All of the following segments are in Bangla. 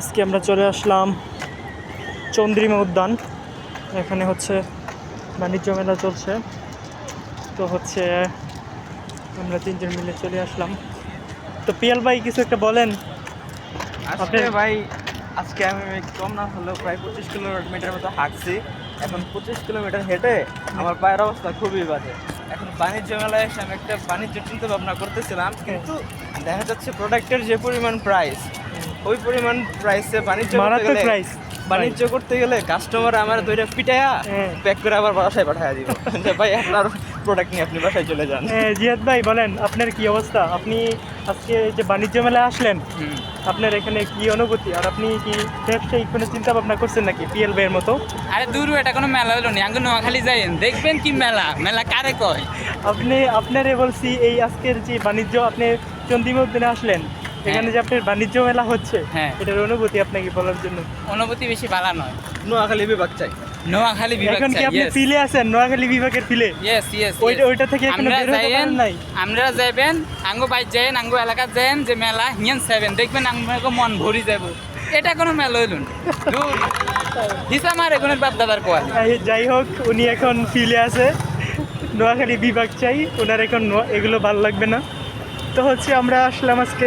আজকে আমরা চলে আসলাম চন্দ্রিমা উদ্যান। এখানে হচ্ছে বাণিজ্য মেলা চলছে। তো হচ্ছে আমরা তিনজন মিলে চলে আসলাম। তো পিয়াল ভাই কিছু একটা বলেন। ভাই আজকে আমি কম না হলেও প্রায় পঁচিশ কিলোমিটার মতো হাঁটছি। এখন পঁচিশ কিলোমিটার হেঁটে আমার পায়ের অবস্থা খুবই বাজে। এখন বাণিজ্য মেলায় এসে আমি একটা বাণিজ্য চিন্তা ভাবনা করতেছিলাম কিন্তু দেখা যাচ্ছে প্রোডাক্টের যে পরিমাণ প্রাইস ওই পরিমাণ প্রাইসে বাণিজ্য করতে মারাত্মক গেলে প্রাইস বাণিজ্য করতে গেলে কাস্টমার আমার দুইটা পিটায়া হ্যাঁ। প্যাক করে আবার বাসায় পাঠায় দিব। যে ভাই আপনার প্রোডাক্ট নিয়ে আপনি বাসায় চলে যান। জিয়াদ ভাই বলেন আপনার কি অবস্থা? আপনি আজকে এই যে বাণিজ্য মেলায় আসলেন আপনার এখানে কি অনুভূতি? আর আপনি কি ব্যবসায়িক কোনো চিন্তা ভাবনা করছেন নাকি পিএল ভাইয়ের মতো? আরে দূর এটা কোনো মেলা হলো নি? আঙ্গ নোয়াখালী যাইন। দেখবেন কি মেলা? মেলা কারে কয়? আপনি আপনারে বলছি এই আজকের যে বাণিজ্য আপনি চন্দিমা উদ্যানে আসলেন। এখানে যে আপনার বাণিজ্য মেলা হচ্ছে হ্যাঁ। এটার অনুভূতি আপনাকে বলার জন্য? অনুভূতি বেশি ভালো নয়। নোয়াখালী বিভাগ চাই। নোয়াখালী বিভাগ এখন কি আপনি ফিলে আছেন নোয়াখালী বিভাগের ফিলে? ইয়েস ইয়েস ওইটা ওইটা থেকে এখনও আমরা বের হতে যাইবেন পারেন নাই? আমরা যাইবেন আঙ্গো বাইর যাইন আঙ্গো এলাকা যাইন যে মেলা হিয়ান যাইবেন দেখবেন আঙ্গো মন ভরি যাব এটা কোনো মেলা হইল না। দূর। দিস আমার এগুনের বাপ দাদার কোয়ালি যাই হোক উনি এখন ফিলে আছে। নোয়াখালী বিভাগ চাই ওনার এখন এগুলো ভালো লাগবে না। তো হচ্ছে আমরা আসলাম আজকে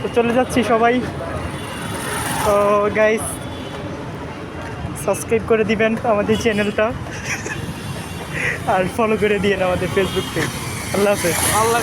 তো চলে যাচ্ছি সবাই। তো গাইস সাবস্ক্রাইব করে দিবেন আমাদের চ্যানেলটা আর ফলো করে দিয়েন আমাদের ফেসবুক পেজ আল্লাহ হাফেজ। আল্লাহ